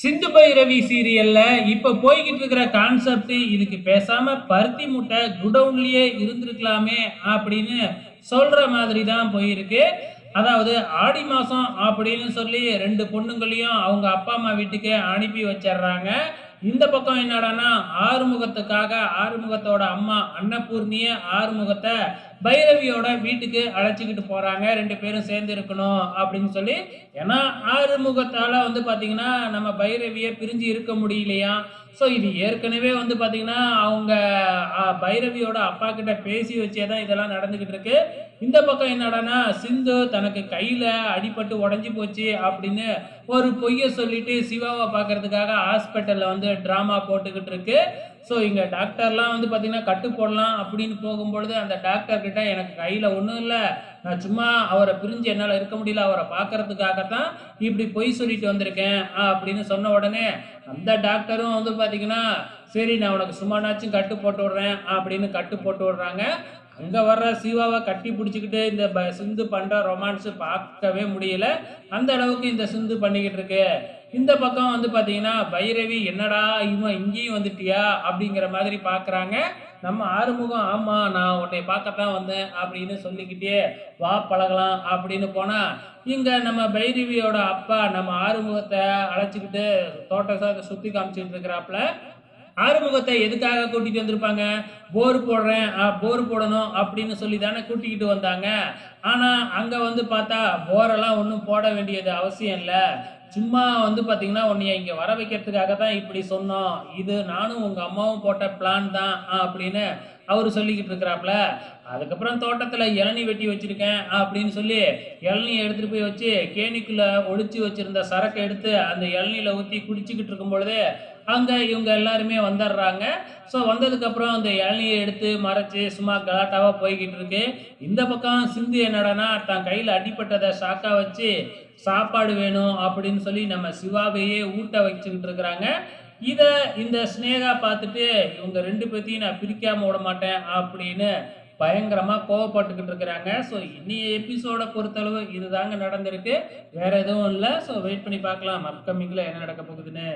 சிந்து பைரவி சீரியல்ல இப்ப போய்கிட்டு இருக்கிற கான்செப்ட் இதுக்கு பேசாம பருத்தி முட்டை குடவுன்லயே இருந்திருக்கலாமே அப்படின்னு சொல்ற மாதிரி தான் போயிருக்கு. அதாவது ஆடி மாசம் அப்படின்னு சொல்லி ரெண்டு பொண்ணுங்களையும் அவங்க அப்பா அம்மா வீட்டுக்கு அனுப்பி வச்சிடுறாங்க. இந்த பக்கம் என்னடான்னா ஆறுமுகத்துக்காக ஆறுமுகத்தோட அம்மா அன்னபூர்ணிய ஆறுமுகத்தை பைரவியோட வீட்டுக்கு அழைச்சிக்கிட்டு போகிறாங்க ரெண்டு பேரும் சேர்ந்து இருக்கணும் அப்படின்னு சொல்லி. ஏன்னா ஆறுமுகத்தால் வந்து பார்த்திங்கன்னா நம்ம பைரவியை பிரிஞ்சு இருக்க முடியலையா? ஸோ இது ஏற்கனவே வந்து பார்த்திங்கன்னா அவங்க பைரவியோட அப்பா கிட்ட பேசி வச்சே தான் இதெல்லாம் நடந்துக்கிட்டு இருக்கு. இந்த பக்கம் என்னடானா சிந்து தனக்கு கையில் அடிபட்டு உடஞ்சி போச்சு அப்படின்னு ஒரு பொய்யை சொல்லிட்டு சிவாவை பார்க்கறதுக்காக ஹாஸ்பிட்டலில் வந்து ட்ராமா போட்டுக்கிட்டு இருக்கு. ஸோ இங்கே டாக்டர்லாம் வந்து பார்த்திங்கன்னா கட்டு போடலாம் அப்படின்னு போகும்பொழுது அந்த டாக்டர் கிட்ட எனக்கு கையில் ஒன்றும் இல்லை. நான் சும்மா அவரை பிரிஞ்சு என்னால் இருக்க முடியல அவரை பார்க்கறதுக்காகத்தான் இப்படி பொய் சொல்லிட்டு வந்திருக்கேன் ஆ, அப்படின்னு சொன்ன உடனே அந்த டாக்டரும் வந்து பார்த்தீங்கன்னா சரி நான் உனக்கு சும்மானாச்சும் கட்டு போட்டு விடுறேன் அப்படின்னு கட்டு போட்டு விடுறாங்க. அங்கே வர்ற சிவாவை கட்டி பிடிச்சிக்கிட்டு இந்த ப சிந்து பண்ணுற ரொமான்ஸு பார்க்கவே முடியல. அந்த அளவுக்கு இந்த சிந்து பண்ணிக்கிட்டு இருக்கு. இந்த பக்கம் வந்து பார்த்தீங்கன்னா பைரவி என்னடா இவன் இங்கேயும் வந்துட்டியா? அப்படிங்கிற மாதிரி பார்க்குறாங்க நம்ம ஆறுமுகம் ஆமாம் நான் உன்னை பார்க்கத்தான் வந்தேன் அப்படின்னு சொல்லிக்கிட்டே வா பழகலாம் அப்படின்னு போனால் இங்கே நம்ம பைரவியோட அப்பா நம்ம ஆறுமுகத்தை அழைச்சிக்கிட்டு தோட்டத்தை சுற்றி காமிச்சிட்டு இருக்கிறாப்புல ஆறுமுகத்தை எதுக்காக கூட்டிகிட்டு வந்திருப்பாங்க? போர் போடுறேன் ஆ, போர் போடணும் அப்படின்னு சொல்லி தானே கூட்டிக்கிட்டு வந்தாங்க. ஆனால் அங்கே வந்து பார்த்தா போரெல்லாம் ஒன்றும் போட வேண்டியது அவசியம் இல்லை. சும்மா வந்து பார்த்தீங்கன்னா உன்னைய இங்கே வர வைக்கிறதுக்காக தான் இப்படி சொன்னோம். இது நானும் உங்கள் அம்மாவும் போட்ட பிளான் தான் அப்படின்னு அவர் சொல்லிக்கிட்டு இருக்கிறாப்புல அதுக்கப்புறம் தோட்டத்தில் இளநி வெட்டி வச்சுருக்கேன் அப்படின்னு சொல்லி இளநியை எடுத்துகிட்டு போய் வச்சு கேணிக்குள்ளே ஒழிச்சு வச்சுருந்த சரக்கை எடுத்து அந்த இளநியில் ஊற்றி குடிச்சிக்கிட்டு இருக்கும் பொழுது அங்கே இவங்க எல்லாருமே வந்துடுறாங்க. ஸோ வந்ததுக்கப்புறம் அந்த இளநியை எடுத்து மறைச்சு சும்மா கலாட்டாவாக போய்கிட்டு இருக்கு. இந்த பக்கம் சிந்து என்னடனா தன் கையில் அடிப்பட்டதை ஷாக்காக வச்சு சாப்பாடு வேணும் அப்படின்னு சொல்லி நம்ம சிவாவையே ஊட்ட வச்சுக்கிட்டு இருக்கிறாங்க. இதை இந்த ஸ்னேகா பார்த்துட்டு இவங்க ரெண்டு பேர்த்தையும் நான் பிரிக்காமல் விட மாட்டேன் அப்படின்னு பயங்கரமாக கோவப்பட்டுக்கிட்டு இருக்கிறாங்க. ஸோ இன்னைய எபிசோட பொறுத்தளவு இதுதாங்க நடந்திருக்கு. வேற எதுவும் இல்லை. ஸோ வெயிட் பண்ணி பார்க்கலாம். அப்கமிங்கில் என்ன நடக்க போகுதுன்னு.